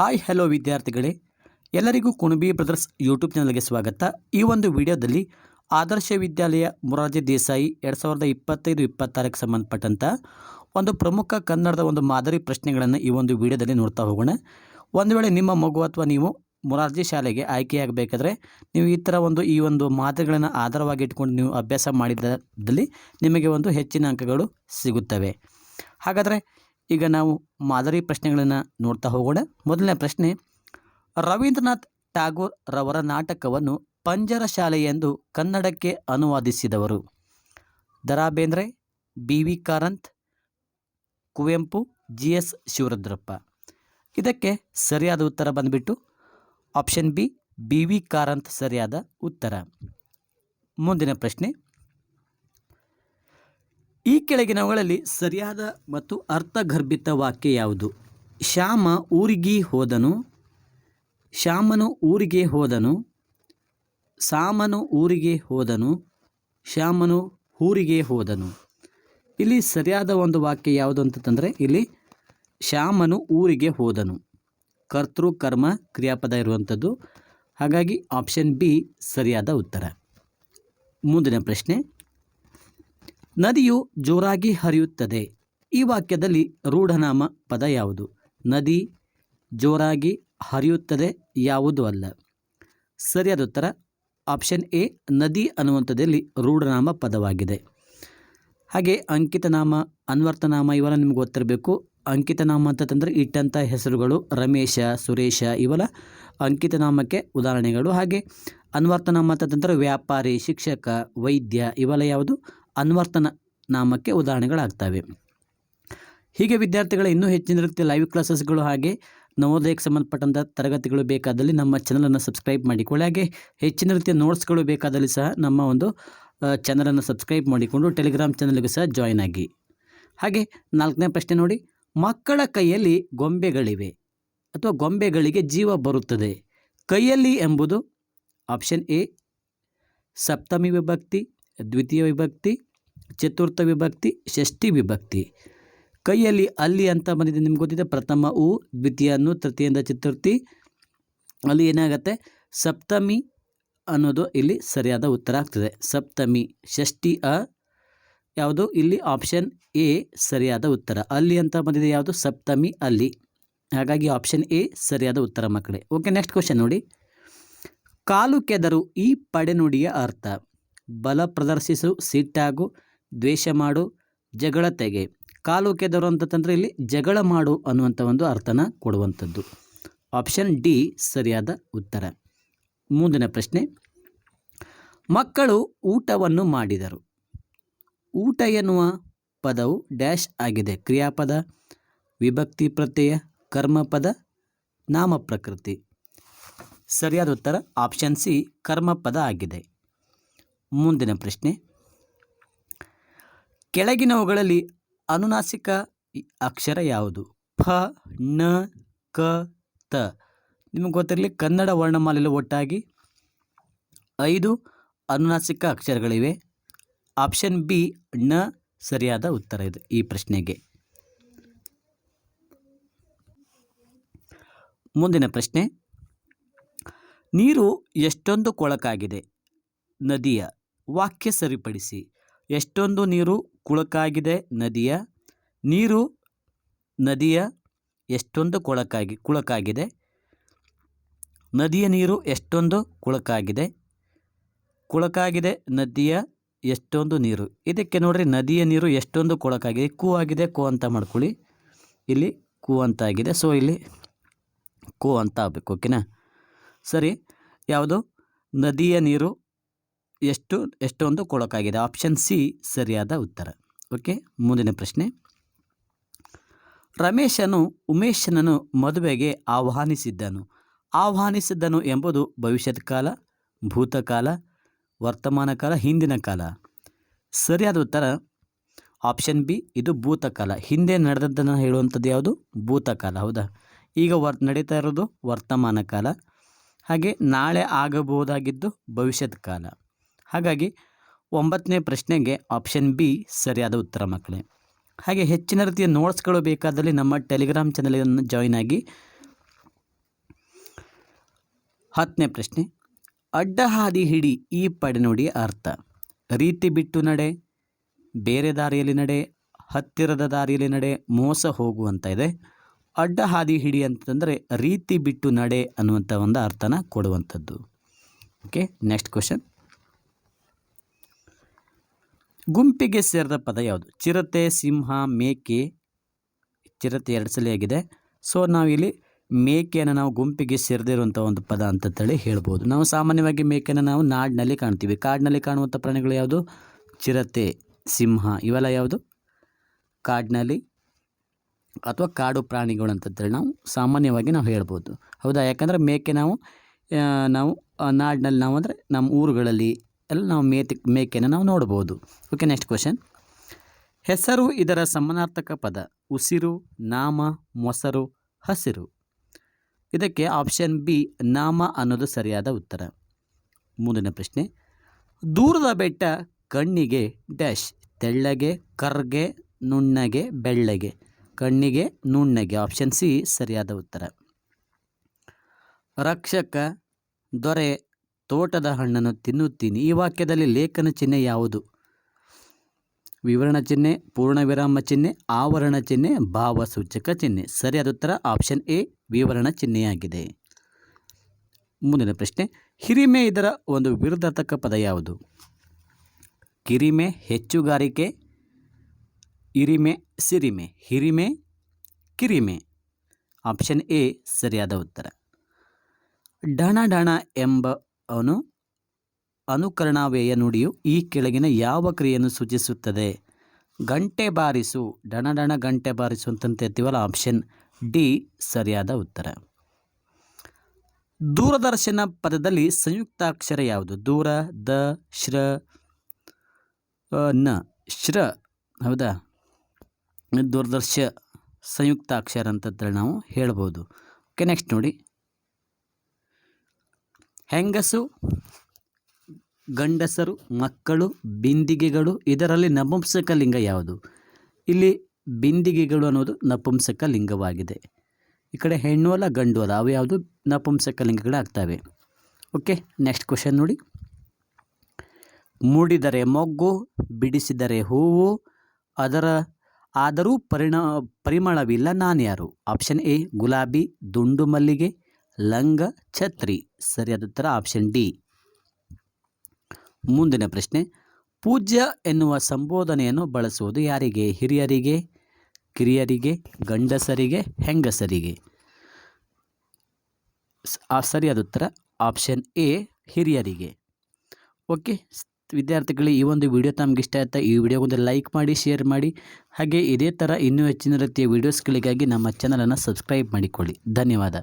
Hi hello ವಿದ್ಯಾರ್ಥಿಗಳೇ. ಎಲ್ಲರಿಗೂ Kunbi brothers YouTube ಚಾನಲ್ಗೆ ಸ್ವಾಗತ. ಈ ಒಂದು ವಿಡಿಯೋದಲ್ಲಿ ಆದರ್ಶ ವಿದ್ಯಾಲಯ ಮೊರಾರ್ಜಿ ದೇಸಾಯಿ ಎರಡು ಸಾವಿರದ ಇಪ್ಪತ್ತೈದು ಇಪ್ಪತ್ತಾರಕ್ಕೆ ಸಂಬಂಧಪಟ್ಟಂಥ ಒಂದು ಪ್ರಮುಖ ಕನ್ನಡದ ಒಂದು ಮಾದರಿ ಪ್ರಶ್ನೆಗಳನ್ನು ಈ ಒಂದು ವಿಡಿಯೋದಲ್ಲಿ ನೋಡ್ತಾ ಹೋಗೋಣ. ಒಂದು ವೇಳೆ ನಿಮ್ಮ ಮಗು ಅಥವಾ ನೀವು ಮೊರಾರ್ಜಿ ಶಾಲೆಗೆ ಆಯ್ಕೆಯಾಗಬೇಕಾದ್ರೆ ನೀವು ಈ ಥರ ಒಂದು ಈ ಒಂದು ಮಾದರಿಗಳನ್ನು ಆಧಾರವಾಗಿ ಇಟ್ಕೊಂಡು ನೀವು ಅಭ್ಯಾಸ ಮಾಡಿದಲ್ಲಿ ನಿಮಗೆ ಒಂದು ಹೆಚ್ಚಿನ ಅಂಕಗಳು ಸಿಗುತ್ತವೆ. ಹಾಗಾದರೆ ಈಗ ನಾವು ಮಾದರಿ ಪ್ರಶ್ನೆಗಳನ್ನು ನೋಡ್ತಾ ಹೋಗೋಣ. ಮೊದಲನೇ ಪ್ರಶ್ನೆ, ರವೀಂದ್ರನಾಥ್ ಟ್ಯಾಗೋರ್ ರವರ ನಾಟಕವನ್ನು ಪಂಜರ ಶಾಲೆ ಎಂದು ಕನ್ನಡಕ್ಕೆ ಅನುವಾದಿಸಿದವರು. Da Ra Bendre B V Karanth, Kuvempu, G S Shivarudrappa. ಇದಕ್ಕೆ ಸರಿಯಾದ ಉತ್ತರ ಬಂದುಬಿಟ್ಟು option B B V Karanth ಸರಿಯಾದ ಉತ್ತರ. ಮುಂದಿನ ಪ್ರಶ್ನೆ ಈ ಕೆಳಗಿನವುಗಳಲ್ಲಿ ಸರಿಯಾದ ಮತ್ತು ಅರ್ಥಗರ್ಭಿತ ವಾಕ್ಯ ಯಾವುದು? ಶ್ಯಾಮ ಊರಿಗೆ ಹೋದನು. ಶ್ಯಾಮನು ಊರಿಗೆ ಹೋದನು. ಸಾಮನು ಊರಿಗೆ ಹೋದನು. ಶ್ಯಾಮನು ಊರಿಗೆ ಹೋದನು. ಇಲ್ಲಿ ಸರಿಯಾದ ಒಂದು ವಾಕ್ಯ ಯಾವುದು ಅಂತಂದರೆ ಇಲ್ಲಿ ಶ್ಯಾಮನು ಊರಿಗೆ ಹೋದನು. ಕರ್ತೃ, ಕರ್ಮ, ಕ್ರಿಯಾಪದ ಇರುವಂಥದ್ದು. ಹಾಗಾಗಿ ಆಪ್ಷನ್ ಬಿ ಸರಿಯಾದ ಉತ್ತರ. ಮುಂದಿನ ಪ್ರಶ್ನೆ. ನದಿಯು ಜೋರಾಗಿ ಹರಿಯುತ್ತದೆ. ಈ ವಾಕ್ಯದಲ್ಲಿ ರೂಢನಾಮ ಪದ ಯಾವುದು? ನದಿ ಜೋರಾಗಿ ಹರಿಯುತ್ತದೆ ಯಾವುದು ಅಲ್ಲ. ಸರಿಯಾದ ಉತ್ತರ ಆಪ್ಷನ್ ಎ, ನದಿ ಅನ್ನುವಂಥದ್ದಲ್ಲಿ ರೂಢನಾಮ ಪದವಾಗಿದೆ. ಹಾಗೆ ಅಂಕಿತನಾಮ ಅನ್ವರ್ತನಾಮ ಇವೆಲ್ಲ ನಿಮ್ಗೆ ಗೊತ್ತಿರಬೇಕು. ಅಂಕಿತನಾಮ ಅಂತಂದರೆ ಇಟ್ಟಂಥ ಹೆಸರುಗಳು ರಮೇಶ, ಸುರೇಶ ಇವೆಲ್ಲ ಅಂಕಿತನಾಮಕ್ಕೆ ಉದಾಹರಣೆಗಳು. ಹಾಗೆ ಅನ್ವರ್ಥನಾಮ ಅಂತಂದರೆ ವ್ಯಾಪಾರಿ, ಶಿಕ್ಷಕ, ವೈದ್ಯ ಇವೆಲ್ಲ ಯಾವುದು? ಅನ್ವರ್ತನ ನಾಮಕ್ಕೆ ಉದಾಹರಣೆಗಳಾಗ್ತವೆ. ಹೀಗೆ ವಿದ್ಯಾರ್ಥಿಗಳ ಇನ್ನೂ ಹೆಚ್ಚಿನ ರೀತಿಯ ಲೈವ್ ಕ್ಲಾಸಸ್ಗಳು ಹಾಗೆ ನವೋದಯಕ್ಕೆ ಸಂಬಂಧಪಟ್ಟಂಥ ತರಗತಿಗಳು ಬೇಕಾದಲ್ಲಿ ನಮ್ಮ ಚಾನಲನ್ನು ಸಬ್ಸ್ಕ್ರೈಬ್ ಮಾಡಿಕೊಳ್ಳಿ. ಹಾಗೆ ಹೆಚ್ಚಿನ ರೀತಿಯ ನೋಟ್ಸ್ಗಳು ಬೇಕಾದಲ್ಲಿ ಸಹ ನಮ್ಮ ಒಂದು ಚಾನಲನ್ನು ಸಬ್ಸ್ಕ್ರೈಬ್ ಮಾಡಿಕೊಂಡು ಟೆಲಿಗ್ರಾಮ್ ಚಾನಲ್ಗೂ ಸಹ ಜಾಯ್ನ್ ಆಗಿ. ಹಾಗೆ ನಾಲ್ಕನೇ ಪ್ರಶ್ನೆ ನೋಡಿ. ಮಕ್ಕಳ ಕೈಯಲ್ಲಿ ಗೊಂಬೆಗಳಿವೆ ಅಥವಾ ಗೊಂಬೆಗಳಿಗೆ ಜೀವ ಬರುತ್ತದೆ. ಕೈಯಲ್ಲಿ ಎಂಬುದು ಆಪ್ಷನ್ ಎ ಸಪ್ತಮಿ ವಿಭಕ್ತಿ, ದ್ವಿತೀಯ ವಿಭಕ್ತಿ ಚತುರ್ಥ ವಿಭಕ್ತಿ, ಷಷ್ಠಿ ವಿಭಕ್ತಿ. ಕೈಯಲ್ಲಿ ಅಲ್ಲಿ ಅಂತ ಬಂದಿದೆ ನಿಮ್ಗೆ ಗೊತ್ತಿದೆ, ಪ್ರಥಮ ಉ ದ್ವಿತೀಯ ಅನ್ನು ತೃತೀಯಿಂದ ಚತುರ್ಥಿ. ಅಲ್ಲಿ ಏನಾಗುತ್ತೆ? ಸಪ್ತಮಿ ಅನ್ನೋದು ಇಲ್ಲಿ ಸರಿಯಾದ ಉತ್ತರ ಆಗ್ತದೆ. ಸಪ್ತಮಿ, ಷಷ್ಠಿ, ಅ, ಯಾವುದು? ಇಲ್ಲಿ ಆಪ್ಷನ್ ಎ ಸರಿಯಾದ ಉತ್ತರ. ಅಲ್ಲಿ ಅಂತ ಬಂದಿದೆ ಯಾವುದು? ಸಪ್ತಮಿ, ಅಲ್ಲಿ. ಹಾಗಾಗಿ ಆಪ್ಷನ್ ಎ ಸರಿಯಾದ ಉತ್ತರ ಮಕ್ಕಳೇ. ಓಕೆ ನೆಕ್ಸ್ಟ್ ಕ್ವಶನ್ ನೋಡಿ. ಕಾಲು ಕೆದರು ಈ ಪಡೆನುಡಿಯ ಅರ್ಥ. ಬಲ ಪ್ರದರ್ಶಿಸು ಸಿಟ್ಟಾಗು ದ್ವೇಷ ಮಾಡು, ಜಗಳ ತೆಗೆ. ಕಾಲು ಕೆದರು ಅಂತಂದರೆ ಇಲ್ಲಿ ಜಗಳ ಮಾಡು ಅನ್ನುವಂಥ ಒಂದು ಅರ್ಥನ ಕೊಡುವಂಥದ್ದು. ಆಪ್ಷನ್ ಡಿ ಸರಿಯಾದ ಉತ್ತರ. ಮುಂದಿನ ಪ್ರಶ್ನೆ. ಮಕ್ಕಳು ಊಟವನ್ನು ಮಾಡಿದರು. ಊಟ ಎನ್ನುವ ಪದವು ಡ್ಯಾಶ್ ಆಗಿದೆ. ಕ್ರಿಯಾಪದ, ವಿಭಕ್ತಿ ಪ್ರತ್ಯಯ, ಕರ್ಮಪದ, ನಾಮ ಪ್ರಕೃತಿ. ಸರಿಯಾದ ಉತ್ತರ ಆಪ್ಷನ್ ಸಿ ಕರ್ಮಪದ ಆಗಿದೆ. ಮುಂದಿನ ಪ್ರಶ್ನೆ. ಕೆಳಗಿನವುಗಳಲ್ಲಿ ಅನುನಾಸಿಕ ಅಕ್ಷರ ಯಾವುದು? ಫ, ನ, ಕ, ತ. ನಿಮಗೆ ಗೊತ್ತಿರಲಿ, ಕನ್ನಡ ವರ್ಣಮಾಲೆಯಲ್ಲಿ ಒಟ್ಟಾಗಿ ಐದು ಅನುನಾಸಿಕ ಅಕ್ಷರಗಳಿವೆ. ಆಪ್ಷನ್ ಬಿ ಣ ಸರಿಯಾದ ಉತ್ತರ ಇದು ಈ ಪ್ರಶ್ನೆಗೆ. ಮುಂದಿನ ಪ್ರಶ್ನೆ. ನೀರು ಎಷ್ಟೊಂದು ಕೊಳಕಾಗಿದೆ? ನದಿಯ ವಾಕ್ಯ ಸರಿಪಡಿಸಿ. ಎಷ್ಟೊಂದು ನೀರು ಕುಳಕಾಗಿದೆ ನದಿಯ? ನೀರು ನದಿಯ ಎಷ್ಟೊಂದು ಕೊಳಕಾಗಿ, ಕುಳಕಾಗಿದೆ? ನದಿಯ ನೀರು ಎಷ್ಟೊಂದು ಕುಳಕಾಗಿದೆ? ಕುಳಕಾಗಿದೆ ನದಿಯ ಎಷ್ಟೊಂದು ನೀರು? ಇದಕ್ಕೆ ನೋಡ್ರಿ, ನದಿಯ ನೀರು ಎಷ್ಟೊಂದು ಕೊಳಕಾಗಿದೆ? ಕೂ ಆಗಿದೆ, ಕೋ ಅಂತ ಮಾಡ್ಕೊಳ್ಳಿ. ಇಲ್ಲಿ ಕೂ ಅಂತ ಆಗಿದೆ. ಸೊ ಇಲ್ಲಿ ಕೋ ಅಂತ ಆಗಬೇಕು, ಓಕೆನಾ? ಸರಿ, ಯಾವುದು? ನದಿಯ ನೀರು ಎಷ್ಟು, ಎಷ್ಟೊಂದು ಕೊಳಕಾಗಿದೆ ಆಪ್ಷನ್ ಸಿ ಸರಿಯಾದ ಉತ್ತರ. ಓಕೆ ಮುಂದಿನ ಪ್ರಶ್ನೆ. ರಮೇಶನು ಉಮೇಶನನ್ನು ಮದುವೆಗೆ ಆಹ್ವಾನಿಸಿದ್ದನು. ಆಹ್ವಾನಿಸಿದ್ದನು ಎಂಬುದು ಭವಿಷ್ಯದ ಕಾಲ, ಭೂತಕಾಲ, ವರ್ತಮಾನ ಕಾಲ, ಹಿಂದಿನ ಕಾಲ? ಸರಿಯಾದ ಉತ್ತರ. ಆಪ್ಷನ್ ಬಿ ಇದು ಭೂತಕಾಲ. ಹಿಂದೆ ನಡೆದದ್ದನ್ನು ಹೇಳುವಂಥದ್ದು ಯಾವುದು? ಭೂತಕಾಲ, ಹೌದಾ? ಈಗ ವರ್, ನಡೀತಾ ಇರೋದು ವರ್ತಮಾನ ಕಾಲ. ಹಾಗೆ ನಾಳೆ ಆಗಬಹುದಾಗಿದ್ದು ಭವಿಷ್ಯದ ಕಾಲ. ಹಾಗಾಗಿ ಒಂಬತ್ತನೇ ಪ್ರಶ್ನೆಗೆ ಆಪ್ಷನ್ ಬಿ ಸರಿಯಾದ ಉತ್ತರ ಮಕ್ಕಳೇ. ಹಾಗೆ ಹೆಚ್ಚಿನ ರೀತಿಯ ನೋಟ್ಸ್ಗಳು ಬೇಕಾದಲ್ಲಿ ನಮ್ಮ ಟೆಲಿಗ್ರಾಮ್ ಚಾನಲನ್ನು ಜಾಯ್ನ್ ಆಗಿ. ಹತ್ತನೇ ಪ್ರಶ್ನೆ, ಅಡ್ಡ ಹಾದಿ ಹಿಡಿ ಈ ಪಡೆನುಡಿಯ ಅರ್ಥ. ರೀತಿ ಬಿಟ್ಟು ನಡೆ, ಬೇರೆ ದಾರಿಯಲ್ಲಿ ನಡೆ, ಹತ್ತಿರದ ದಾರಿಯಲ್ಲಿ ನಡೆ, ಮೋಸ ಹೋಗುವಂತ ಇದೆ. ಅಡ್ಡ ಹಾದಿ ಹಿಡಿ ಅಂತಂದರೆ ರೀತಿ ಬಿಟ್ಟು ನಡೆ ಅನ್ನುವಂಥ ಒಂದು ಅರ್ಥನ ಕೊಡುವಂಥದ್ದು. ಓಕೆ ನೆಕ್ಸ್ಟ್ ಕ್ವಶನ್ ಗುಂಪಿಗೆ ಸೇರಿದ ಪದ ಯಾವುದು? ಚಿರತೆ, ಸಿಂಹ, ಮೇಕೆ. ಚಿರತೆ ಎರಡು ಸಲ ಆಗಿದೆ. ಸೊ ನಾವಿಲ್ಲಿ ಮೇಕೆಯನ್ನು ನಾವು ಗುಂಪಿಗೆ ಸೇರಿದಿರುವಂಥ ಒಂದು ಪದ ಅಂತೇಳಿ ಹೇಳ್ಬೋದು. ನಾವು ಸಾಮಾನ್ಯವಾಗಿ ಮೇಕೆಯನ್ನು ನಾವು ನಾಡಿನಲ್ಲಿ ಕಾಣ್ತೀವಿ. ಕಾಡಿನಲ್ಲಿ ಕಾಣುವಂಥ ಪ್ರಾಣಿಗಳು ಯಾವುದು? ಚಿರತೆ, ಸಿಂಹ. ಇವೆಲ್ಲ ಯಾವುದು? ಕಾಡಿನಲ್ಲಿ ಅಥವಾ ಕಾಡು ಪ್ರಾಣಿಗಳು ಅಂತಂತೇಳಿ ನಾವು ಸಾಮಾನ್ಯವಾಗಿ ನಾವು ಹೇಳ್ಬೋದು. ಹೌದಾ? ಯಾಕಂದರೆ ಮೇಕೆ ನಾವು ನಾವು ನಾಡಿನಲ್ಲಿ ನಾವು ಅಂದರೆ ನಮ್ಮ ಊರುಗಳಲ್ಲಿ ಎಲ್ಲ ನಾವು ಮೇತಿ ಮೇಕೆಯನ್ನು ನಾವು ನೋಡ್ಬೋದು. ಓಕೆ ನೆಕ್ಸ್ಟ್ ಕ್ವಶನ್ ಹೆಸರು ಇದರ ಸಮಾನಾರ್ಥಕ ಪದ. ಉಸಿರು, ನಾಮ, ಮೊಸರು, ಹಸಿರು. ಇದಕ್ಕೆ ಆಪ್ಷನ್ ಬಿ ನಾಮ ಅನ್ನೋದು ಸರಿಯಾದ ಉತ್ತರ. ಮುಂದಿನ ಪ್ರಶ್ನೆ. ದೂರದ ಬೆಟ್ಟ ಕಣ್ಣಿಗೆ ಡ್ಯಾಶ್ ತೆಳ್ಳಗೆ, ಕರ್ಗೆ, ನುಣ್ಣಗೆ, ಬೆಳ್ಳಗೆ. ಕಣ್ಣಿಗೆ, ನುಣ್ಣಗೆ. ಆಪ್ಷನ್ ಸಿ ಸರಿಯಾದ ಉತ್ತರ. ರಕ್ಷಕ, ದೊರೆ ತೋಟದ ಹಣ್ಣನ್ನು ತಿನ್ನುತ್ತೀನಿ. ಈ ವಾಕ್ಯದಲ್ಲಿ ಲೇಖನ ಚಿಹ್ನೆ ಯಾವುದು? ವಿವರಣ ಚಿಹ್ನೆ, ಪೂರ್ಣ ವಿರಾಮ ಚಿಹ್ನೆ, ಆವರಣ ಚಿಹ್ನೆ, ಭಾವಸೂಚಕ ಚಿಹ್ನೆ. ಸರಿಯಾದ ಉತ್ತರ ಆಪ್ಷನ್ ಎ, ವಿವರಣ ಚಿಹ್ನೆಯಾಗಿದೆ. ಮುಂದಿನ ಪ್ರಶ್ನೆ, ಹಿರಿಮೆ ಇದರ ಒಂದು ವಿರುದ್ಧಾರ್ಥಕ ಪದ ಯಾವುದು? ಕಿರಿಮೆ, ಹೆಚ್ಚುಗಾರಿಕೆ, ಇರಿಮೆ, ಸಿರಿಮೆ. ಹಿರಿಮೆ, ಕಿರಿಮೆ. ಆಪ್ಷನ್ ಎ, ಸರಿಯಾದ ಉತ್ತರ. ಡಣ ಡಣ ಎಂಬ ಅವನು ಅನುಕರಣಾವೇಯ ನುಡಿಯು ಈ ಕೆಳಗಿನ ಯಾವ ಕ್ರಿಯೆಯನ್ನು ಸೂಚಿಸುತ್ತದೆ? ಗಂಟೆ ಬಾರಿಸು, ಡಣ ಡಣ ಗಂಟೆ ಬಾರಿಸು ಅಂತಂತ ಇರ್ತೀವಲ್ಲ ಆಪ್ಷನ್ ಡಿ ಸರಿಯಾದ ಉತ್ತರ. ದೂರದರ್ಶನ ಪದದಲ್ಲಿ ಸಂಯುಕ್ತಾಕ್ಷರ ಯಾವುದು? ದೂರ, ದ, ಶ್ರ ನ, ಶ್ರ, ಹೌದಾ? ದೂರದರ್ಶ ಸಂಯುಕ್ತಾಕ್ಷರ ಅಂತಂದ್ರೆ ನಾವು ಹೇಳ್ಬೋದು. ಓಕೆ ನೆಕ್ಸ್ಟ್ ನೋಡಿ. ಹೆಂಗಸು, ಗಂಡಸರು, ಮಕ್ಕಳು, ಬಿಂದಿಗೆಗಳು, ಇದರಲ್ಲಿ ನಪುಂಸಕ ಲಿಂಗ ಯಾವುದು? ಇಲ್ಲಿ ಬಿಂದಿಗೆಗಳು ಅನ್ನೋದು ನಪುಂಸಕ ಲಿಂಗವಾಗಿದೆ. ಈ ಕಡೆ ಹೆಣ್ಣು ಅಲ್ಲ, ಗಂಡು ಅಲ್ಲ, ಅವು ಯಾವುದು? ನಪುಂಸಕ ಲಿಂಗಗಳಾಗ್ತವೆ. ಓಕೆ, ನೆಕ್ಸ್ಟ್ ಕ್ವಶನ್ ನೋಡಿ. ಮೂಡಿದರೆ ಮೊಗ್ಗು, ಬಿಡಿಸಿದರೆ ಹೂವು, ಅದರ ಆದರೂ ಪರಿಣ, ಪರಿಮಳವಿಲ್ಲ ನಾನ್ಯಾರು? ಆಪ್ಷನ್ ಎ, ಗುಲಾಬಿ, ದುಂಡು ಮಲ್ಲಿಗೆ ಲಂಗ ಛತ್ರಿ. ಸರಿಯಾದ ಉತ್ತರ ಆಪ್ಷನ್ ಡಿ ಮುಂದಿನ ಪ್ರಶ್ನೆ. ಪೂಜ್ಯ ಎನ್ನುವ ಸಂಬೋಧನೆಯನ್ನು ಬಳಸುವುದು ಯಾರಿಗೆ? ಹಿರಿಯರಿಗೆ, ಕಿರಿಯರಿಗೆ, ಗಂಡಸರಿಗೆ, ಹೆಂಗಸರಿಗೆ? ಸರಿಯಾದ ಉತ್ತರ. ಆಪ್ಷನ್ ಎ ಹಿರಿಯರಿಗೆ. ಓಕೆ ವಿದ್ಯಾರ್ಥಿಗಳಿಗೆ ವಿದ್ಯಾರ್ಥಿಗಳೇ, ಈ ಒಂದು ವಿಡಿಯೋ ತಮಗೆ ಇಷ್ಟ ಆಯ್ತಾ? ಈ ವಿಡಿಯೋಗೊಂದು ಲೈಕ್ ಮಾಡಿ ಶೇರ್ ಮಾಡಿ. ಹಾಗೆ ಇದೇ ಥರ ಇನ್ನೂ ಹೆಚ್ಚಿನ ರೀತಿಯ ವೀಡಿಯೋಸ್ಗಳಿಗಾಗಿ ನಮ್ಮ ಚಾನಲನ್ನು ಸಬ್ಸ್ಕ್ರೈಬ್ ಮಾಡಿಕೊಳ್ಳಿ. ಧನ್ಯವಾದ.